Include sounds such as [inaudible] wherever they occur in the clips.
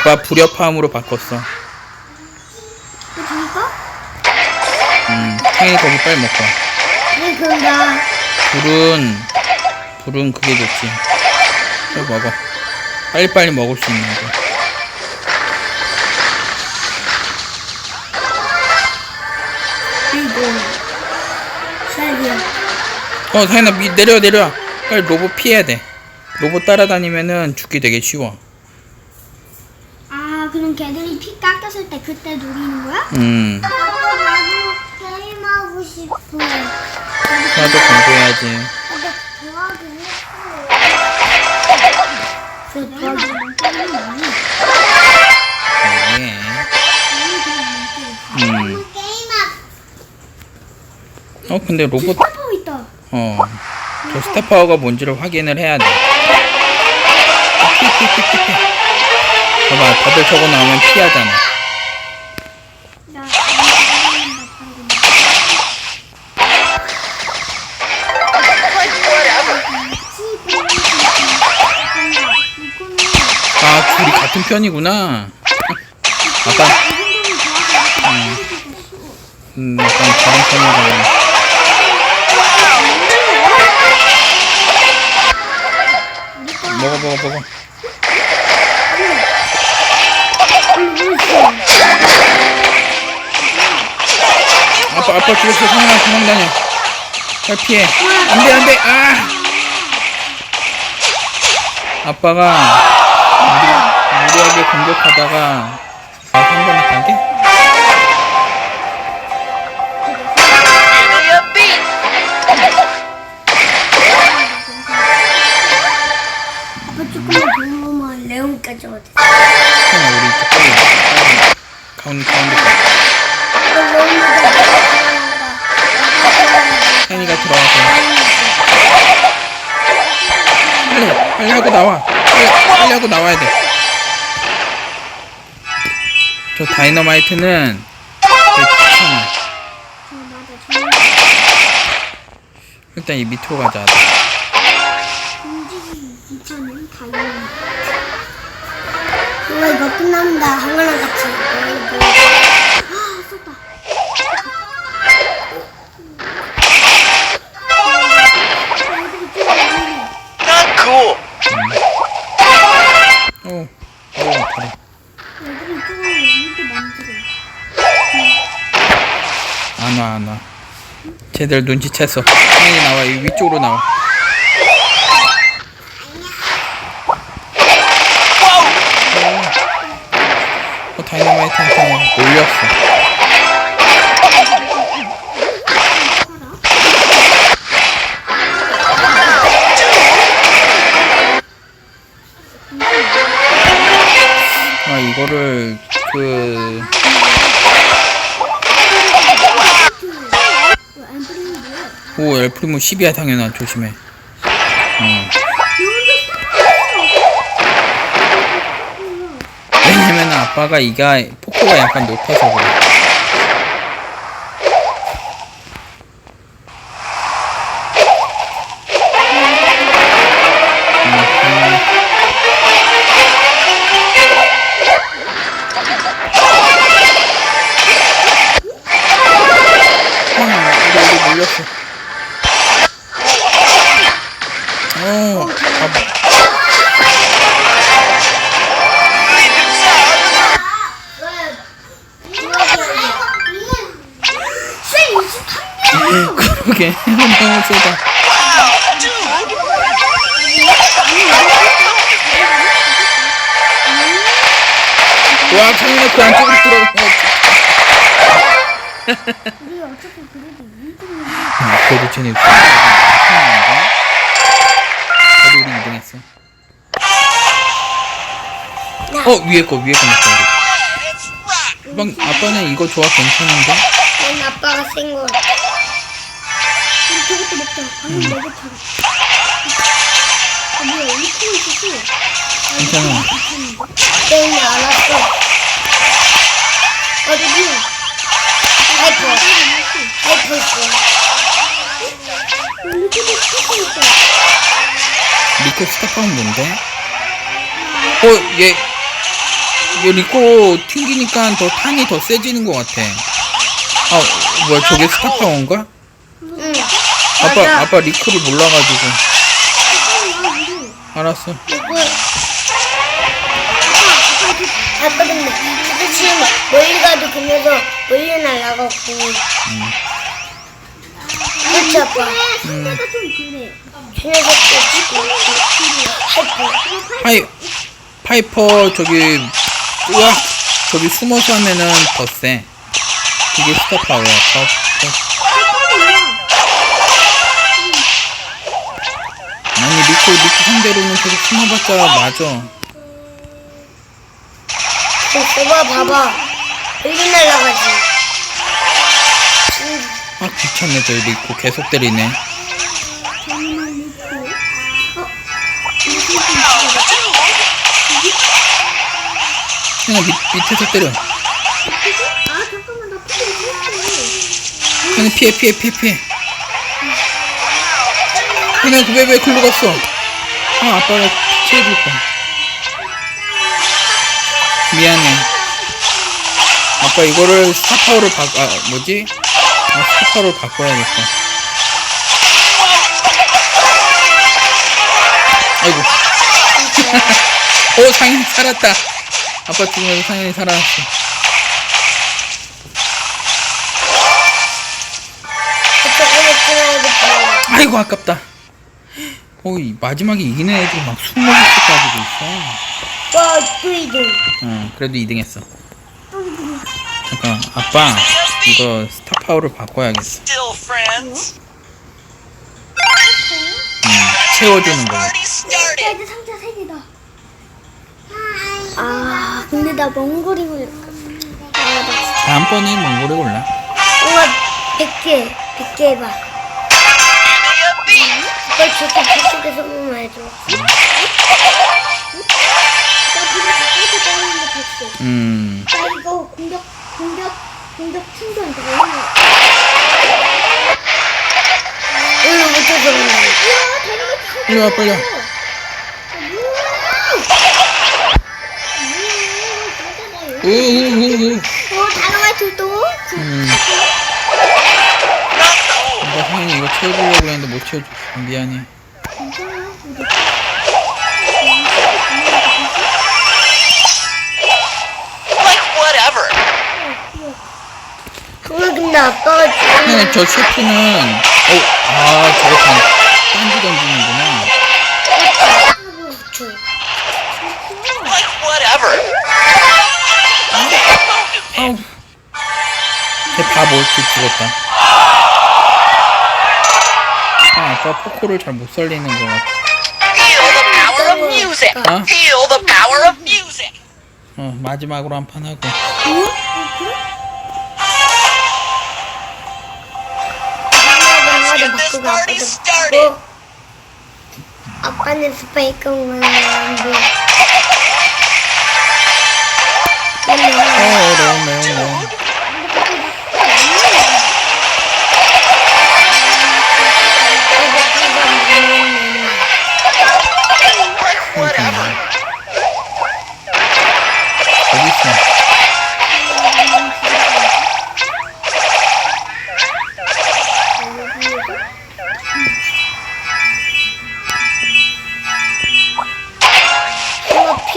아빠 불협화음으로 바꿨어. 줄까? 음, 탱이 거기 빨리. 네 그럼 나 불은 불은 그게 좋지. 빨리 먹어. 빨리빨리 먹을 수 있는 거. 이거 쌀이야 어, 사연아 미, 내려 내려. 빨리 로봇 피해야 돼. 로봇 따라다니면은 죽기 되게 쉬워. 아 그럼 걔들이 피 깎였을 때 그때 노리는 거야? 음, 나도 게임하고 싶어 나도 공부해야지. 근데. 음. 어, 근데 로봇 스타파워 있다 어, 저 스타파워가 뭔지를 확인을 해야 돼. [laughs] 봐봐, 다들 저거 나오면 피하잖아. 나 아, 둘이 같은 편이구나. 아빠, 음, 약간 다른 편이구나. 먹어, 먹어, 먹어. 아빠 죽었어. 성현아, 도망다녀. 잘 피해. 안 돼, 안 돼. 아! 아빠가 무리, 무리하게 공격하다가 아, 한 번에 가게? 빨리, 나와. 빨리, 하고 나와야 돼. 저 다이너마이트는 귀찮아. 일단 이 밑으로 가자. 움직이기 귀찮은. 엄마 이거 끝난다. 한거랑 같이. 쟤들 눈치챘어. 혜니 나와. 이 위쪽으로 나와. 어, 다이너마이트 한테 놀렸어. 아, 이거를, 그, 엠프리는 뭐야? 오, 엘프리모 10이야, 당연하. 조심해. 어. 왜냐면 아빠가 이가, 포크가 약간 높아서 그래. 그러게 너무 세다. 와, 창문에 그 안쪽으로 들어가. 우리 어차피 그래도 2등이야. 아, 그래도 쟤네 편한가? 그래도 우리 2등했어. 어, 위에 거, 위에 거 우리. 아빠, 아빠는 이거 좋아, 괜찮은데? 난 아빠가 센 거. 우리 저것도 먹자. 방금 먹었잖아. 아, 뭐야, 코 있었어. 괜찮아. 때문에 안 왔어. 어디? 하이퍼. 하이퍼 있어. 이렇게 스티커 있어. 리코 스타카운 뭔데? 어, 얘, 이거 리코 튕기니까 더 탄이 더 세지는 것 같아. 아, 뭐야, 저게 스타파워인가? 응. 아빠. 아빠 리코를 몰라가지고. 알았어. 아빠 근데 지금 멀리 가도 그녀서 멀리 날아가고. 그렇지 아빠. 음, 저 녀석도 지금 할거 파이, 파이퍼, 저기, 으악! 저기 숨어서 하면은 더 세. 그게 스타파워야. 더, 더. 아니, 리코, 리코 상대로는 계속 숨어봤자 맞아. 봐봐 봐봐. 멀리 날아가지. 아, 귀찮네, 저 리코. 계속 때리네. 그냥 밑, 밑에서 때려. 그냥 피해, 피해, 피해, 피해. 그냥 그 왜, 왜 글로 갔어? 아, 아빠가 피해줄 거. 미안해. 아빠 이거를 스타파워를 바, 아, 뭐지? 아, 스타파워를 바꿔야겠다. 아이고. [laughs] 오, 상현이 살았다. 아빠 죽으면서 상현이 살아났어. 아이고, 아깝다. 오, 이 마지막에 이기는 애들이 막 20개씩 가지고 있어. 와, 또 2등. 응, 그래도 2등 했어. 잠깐, 아빠, 이거 스타파워를 바꿔야겠어. Still friends. 응, 채워주는 거야. Party started. 이제 상자 3개다. 아, 근데 나 몽골이. 아, 나 진짜. 다음번에 몽골에 골라. 뭔가 100개, 100개 해봐. 이걸 저렇게 계속해서 보면 해줘. 음, 나 이거 공격, 공격, 공격 충전 되게 오늘 못해서 그래. 빨리 와, 빨리 와. 우우우우. 어, 다이너마이트 또? 음, 상현이 이거 채워주려고 했는데 못 채워줬어. 미안해. Like whatever. 그거 근데 아빠가 상현이 저 셰프는, 어, 아, 저거 단, 딴지 던지는구나. 고추. Like whatever. 아우. 걔 바보, 걔 죽었다. 아, 아빠 포코를 잘 못 살리는 것 같아. Feel the power of music. Huh? Feel the power of music. 어, 마지막으로 한 판 하고. 엄마도 Get this party started. 아빠는 스파이크만 하고 어,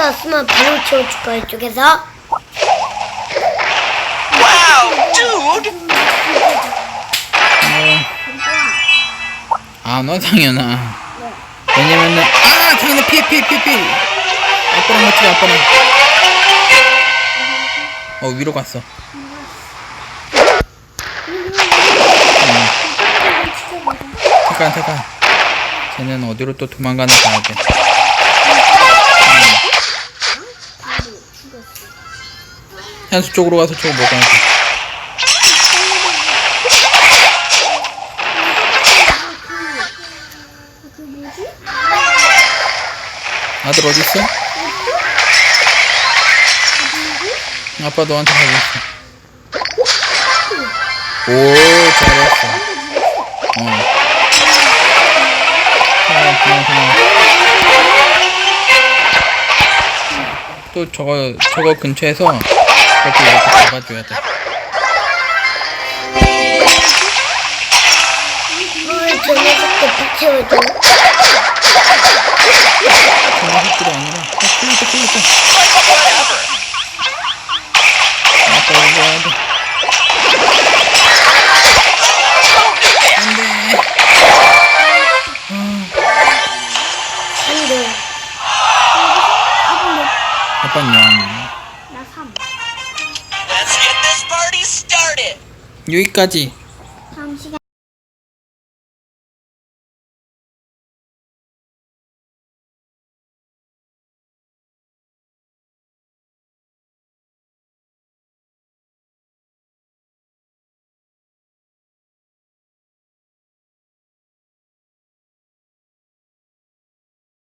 피었으면 바로 채워줄까 이쪽에서 Wow, dude. 어. 안 와, 상현아. 왜냐면은, 아! 피해, 피해. 아빠랑 같이 가, 아빠랑. 어, 위로 갔어. 음. 잠깐, 잠깐. 쟤는 어디로 또 도망가나 봐야 돼. 현수 쪽으로 가서 저거 먹어야 돼. 아들 어디 있어? 아빠 너한테 가고 있어. 오 잘했어. 어. 그만 그만 그만. 또 저거 저거 근처에서 이렇게 이렇게 잡아줘야 돼. 어, 저 녀석도 비켜줘. 흑들이 아니라 어, 끌렸다 끌렸다. 여기까지.